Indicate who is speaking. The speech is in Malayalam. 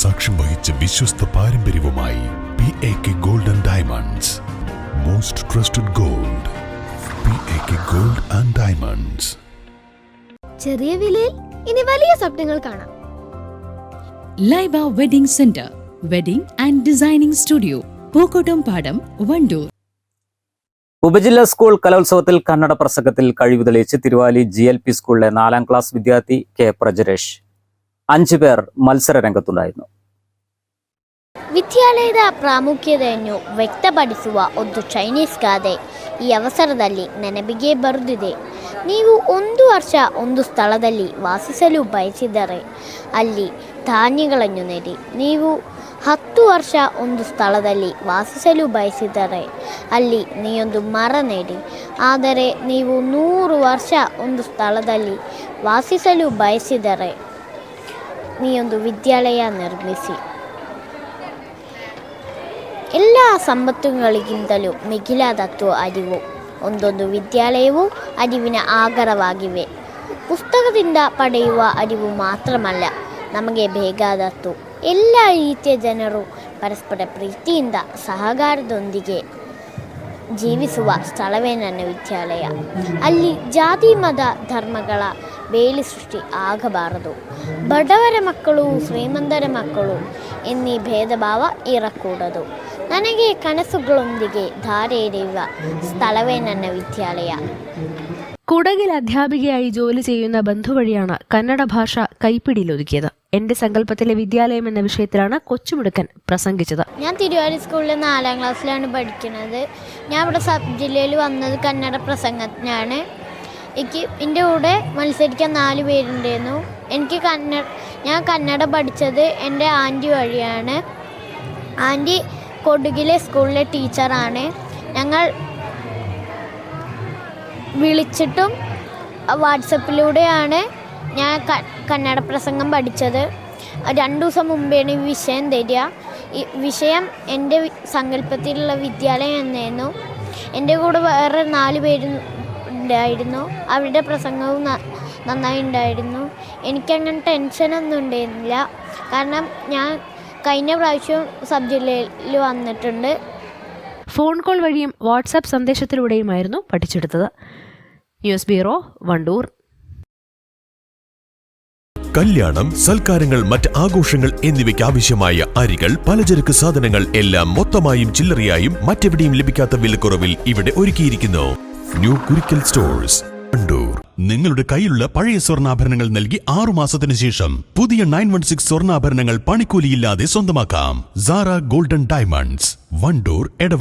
Speaker 1: സാക്ഷ്യം വഹിച്ച വിശ്വസ്ത പാരമ്പര്യവുമായി P A K gold and diamonds most trusted gold P A K gold and diamonds
Speaker 2: ചെറിയ വിലയിൽ ഇനി വലിയ സ്വപ്നങ്ങൾ കാണാം.
Speaker 3: Laiba wedding centre wedding and designing studio Pookottam Padam Wandoor
Speaker 4: ഉപജില്ലാ സ്കൂൾ കലോത്സവത്തിൽ കന്നഡ പ്രസംഗത്തിൽ കഴിവ് തെളിയിച്ച് തിരുവാലി ജി എൽ പി സ്കൂളിലെ നാലാം ക്ലാസ് വിദ്യാർത്ഥി കെ പ്രജരേഷ്. അഞ്ചു പേർ മത്സര രംഗത്തുണ്ടായിരുന്നു
Speaker 5: ವಿದ್ಯಾಲಯದ ಪ್ರಾಮುಖ್ಯತೆಯನ್ನು ವ್ಯಕ್ತಪಡಿಸುವ ಒಂದು ಚೈನೀಸ್ ಗಾದೆ ಈ ಅವಸರದಲ್ಲಿ ನೆನಪಿಗೆ ಬರುತ್ತಿದೆ ನೀವು ಒಂದು ವರ್ಷ ಒಂದು ಸ್ಥಳದಲ್ಲಿ ವಾಸಿಸಲು ಬಯಸಿದರೆ ಅಲ್ಲಿ ಧಾನ್ಯಗಳನ್ನು ನೆಡಿ ನೀವು ಹತ್ತು ವರ್ಷ ಒಂದು ಸ್ಥಳದಲ್ಲಿ ವಾಸಿಸಲು ಬಯಸಿದರೆ ಅಲ್ಲಿ ನೀಯೊಂದು ಮರ ನೆಡಿ ಆದರೆ ನೀವು ನೂರು ವರ್ಷ ಒಂದು ಸ್ಥಳದಲ್ಲಿ ವಾಸಿಸಲು ಬಯಸಿದರೆ ನೀಯೊಂದು ವಿದ್ಯಾಲಯ ನಿರ್ಮಿಸಿ. ಎಲ್ಲ ಸಂಪತ್ತುಗಳಿಗಿಂತಲೂ ಮಿಗಿಲಾದತ್ತು ಅರಿವು. ಒಂದೊಂದು ವಿದ್ಯಾಲಯವು ಅರಿವಿನ ಆಗರವಾಗಿವೆ. ಪುಸ್ತಕದಿಂದ ಪಡೆಯುವ ಅರಿವು ಮಾತ್ರವಲ್ಲ, ನಮಗೆ ಬೇಕಾದತ್ತು ಎಲ್ಲ ರೀತಿಯ ಜನರು ಪರಸ್ಪರ ಪ್ರೀತಿಯಿಂದ ಸಹಕಾರದೊಂದಿಗೆ ಜೀವಿಸುವ ಸ್ಥಳವೇ ನನ್ನ ವಿದ್ಯಾಲಯ. ಅಲ್ಲಿ ಜಾತಿ, ಮತ, ಧರ್ಮಗಳ ಬೇಲಿ ಸೃಷ್ಟಿ ಆಗಬಾರದು ಬಡವರ ಮಕ್ಕಳು ಶ್ರೀಮಂತರ ಮಕ್ಕಳು ಎನ್ನಿ ಭೇದ ಭಾವ ಇರಕೂಡದು ನನಗೆ ಕನಸುಗಳೊಂದಿಗೆ ಧಾರೆ ಎರೆಯುವ സ്ഥലവേ ನನ್ನ വിദ്യാലയ
Speaker 6: കുടകിൽ അധ്യാപികയായി ജോലി ചെയ്യുന്ന ബന്ധു വഴിയാണ് കന്നഡ ഭാഷ കൈപ്പിടിയിലൊതുക്കിയത് എന്റെ സങ്കല്പത്തിലെ വിദ്യാലയം എന്ന വിഷയത്തിലാണ് കൊച്ചുമിടുക്കൻ പ്രസംഗിച്ചത്
Speaker 5: ഞാൻ തിരുവാലി സ്കൂളിൽ നാലാം ക്ലാസ്സിലാണ് പഠിക്കുന്നത് ഞാൻ ഇവിടെ സബ് ജില്ലയിൽ വന്നത് കന്നഡ പ്രസംഗത്തിനാണ് എനിക്ക് എന്റെ കൂടെ മത്സരിക്കാൻ നാല് പേരുണ്ടായിരുന്നു. എനിക്ക് കന്നഡ ഞാൻ കന്നഡ പഠിച്ചത് എന്റെ ആന്റി വഴിയാണ്. ആന്റി കൊടുകിലെ സ്കൂളിലെ ടീച്ചറാണ്. ഞങ്ങൾ വിളിച്ചിട്ടും വാട്സപ്പിലൂടെയാണ് ഞാൻ കന്നഡ പ്രസംഗം പഠിച്ചത്. രണ്ടു ദിവസം മുമ്പേണ് ഈ വിഷയം തരിക. ഈ വിഷയം എന്റെ സങ്കല്പത്തിലുള്ള വിദ്യാലയം എന്നായിരുന്നു. എന്റെ കൂടെ വേറെ നാല് പേര് ഉണ്ടായിരുന്നു. അവരുടെ പ്രസംഗവും നന്നായി ഉണ്ടായിരുന്നു. എനിക്കങ്ങനെ ടെൻഷനൊന്നും ഉണ്ടായിരുന്നില്ല. കാരണം ഞാൻ കഴിഞ്ഞ പ്രാവശ്യം സബ് ജില്ലയിൽ വന്നിട്ടുണ്ട്.
Speaker 6: ഫോൺ കോൾ വഴിയും വാട്സാപ്പ് സന്ദേശത്തിലൂടെയുമായിരുന്നു പഠിച്ചെടുത്തത്. News bureau Wandoor.
Speaker 1: കല്യാണം സൽക്കാരങ്ങൾ മറ്റ് ആഘോഷങ്ങൾ എന്നിവയ്ക്ക് ആവശ്യമായ അരികൾ പലചരക്ക് സാധനങ്ങൾ എല്ലാം മൊത്തമായും ചില്ലറയായും മറ്റെവിടെയും ലഭിക്കാത്ത വിലക്കുറവിൽ ഇവിടെ ഒരുക്കിയിരിക്കുന്നു. ന്യൂ കുരിക്കൽ സ്റ്റോഴ്സ് കണ്ടൂർ നിങ്ങളുടെ കയ്യിലുള്ള പഴയ സ്വർണാഭരണങ്ങൾ നൽകി ആറു മാസത്തിന് ശേഷം പുതിയ നയൻ വൺ സിക്സ് സ്വർണാഭരണങ്ങൾ പണിക്കൂലിയില്ലാതെ സ്വന്തമാക്കാം. Sara golden diamonds Wandoor Edavanna